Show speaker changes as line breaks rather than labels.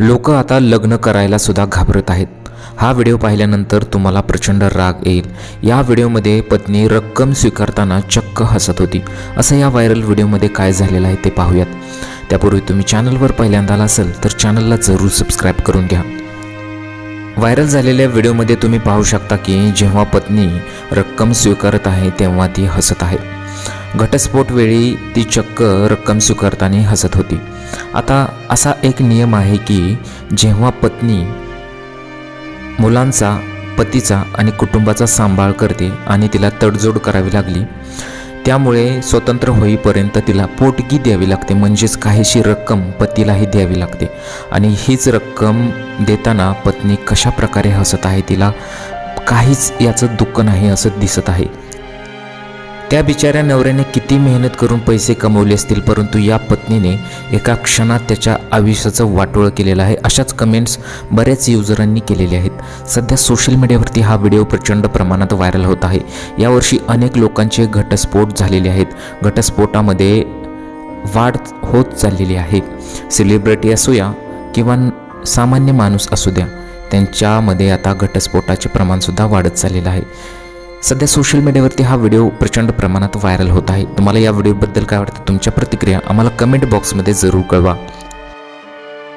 लोक आता लग्न करायला सुद्धा घाबरत आहेत. हा व्हिडिओ पाहिल्यानंतर तुम्हाला प्रचंड राग येईल. या व्हिडिओमध्ये पत्नी रक्कम स्वीकारताना चक्क हसत होती. असं या व्हायरल व्हिडिओमध्ये काय झालेलं आहे ते पाहूयात. त्यापूर्वी तुम्ही चॅनलवर पहिल्यांदा असेल तर चॅनलला जरूर सबस्क्राईब करून घ्या. व्हायरल झालेल्या व्हिडिओमध्ये तुम्ही पाहू शकता की जेव्हा पत्नी रक्कम स्वीकारत आहे तेव्हा ती हसत आहे. घटस्फोट वेळी ती चक्क रक्कम स्वीकारताना हसत होती. आता असा एक नियम आहे की जेव्हा पत्नी मुलांचा पतीचा आणि कुटुंबाचा सांभाळ करते आणि तिला तडजोड करावी लागली त्यामुळे स्वतंत्र होईपर्यंत तिला पोटगी द्यावी लागते म्हणजेच काहीशी रक्कम पतीलाही द्यावी लागते. आणि हीच रक्कम देताना पत्नी कशा प्रकारे हसत आहे तिला काहीच याचं दुःख नाही असं दिसत आहे. त्या बिचाऱ्या नवऱ्याने किती मेहनत करून पैसे कमवले असतील परंतु या पत्नीने एका क्षणात त्याच्या आयुष्याचं वाटोळ केलेलं आहे. अशाच कमेंट्स बऱ्याच युजरांनी केलेले आहेत. सध्या सोशल मीडियावरती हा व्हिडिओ प्रचंड प्रमाणात व्हायरल होत आहे. यावर्षी अनेक लोकांचे घटस्फोट झालेले आहेत. घटस्फोटामध्ये वाढ होत चाललेली आहे. सेलिब्रिटी असूया किंवा सामान्य माणूस असू द्या त्यांच्यामध्ये आता घटस्फोटाचे प्रमाणसुद्धा वाढत चाललेलं आहे. सध्या सोशल मीडियावरती हा व्हिडिओ प्रचंड प्रमाणात व्हायरल होत आहे. तुम्हाला या व्हिडिओबद्दल काय वाटतं? तुमच्या प्रतिक्रिया आम्हाला कमेंट बॉक्समध्ये जरूर कळवा.